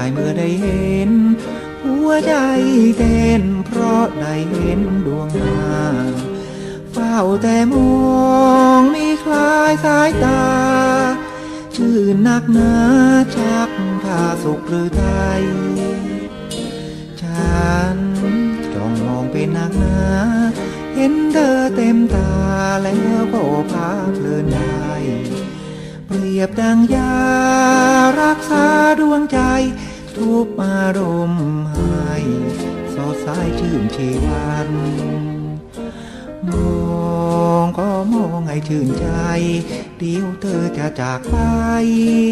ได้เมื่อได้เห็น หัวใจเต้นเพราะได้เห็นดวงตาเฝ้าแต่มองมีคลายสายตา ชื่นนักหนาชักพาสุขหรือไทยฉันจ้องมองเป็นนักหนาเห็นเธอเต็มตาแล้วก็พาเพลินได้เปรียบดังยารักษาดวงใจ ทุกอารมณ์ให้สดใสชื่นชีวันมองก็มองให้ชื่นใจ เดี๋ยวเธอจะจากไป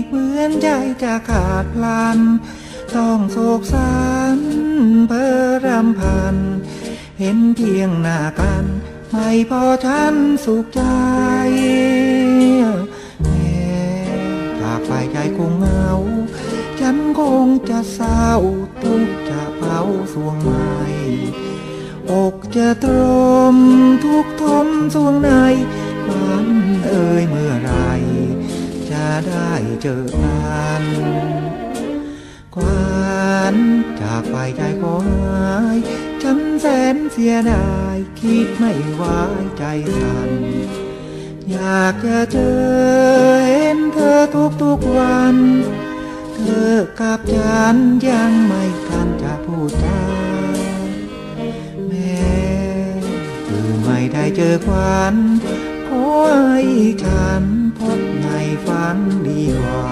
เหมือนใจจะขาดพลัน ต้องโศกสันเพื่อรำพัน เห็นเพียงหน้ากัน ไม่พอฉันสุขใจแม้จากไปใจคง งาฉันคงจะเศร้าทุกจะเผาสวงไม้อกจะตรมทุกทมสวงในวันเอ่ยเมื่อไร จะได้เจอกันควันจากไปใจก็หายฉันแสนเสียดายคิดไม่ไหวใจสั่นอยากจะเจอเห็นเธอทุกทุกๆวัน เธอกับฉันยังไม่ทันจะพูดจาแม้คือไม่ได้เจอควันขอให้ฉันพบในฝันดีกว่า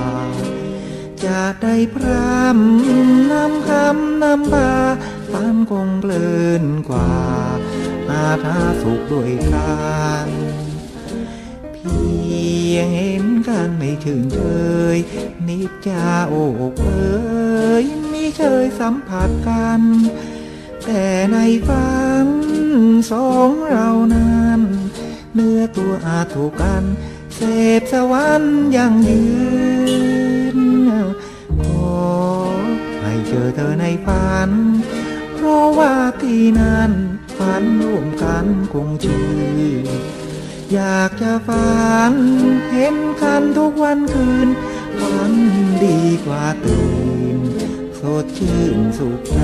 จะได้พรำนำคำนำบาฝันคงเพลินกว่า อาถาสุขด้วยกันพี่ ยงเห็นกันไม่ถึงเคยนิจจาโอกเอ้ยไม่เคยสัมผัสกัน แต่ในฝันสองเรานั้นเนื้อตัวอาถูกกัน เสพสวรรค์ยังยืนขอให้เจอเธอในฝัน เพราะว่าที่นั้นฝันร่วมกันคงชื่น อยากจะฝันเห็นกันทุกวันคืนฝันดีกว่าตื่น สดชื่นสุขใจ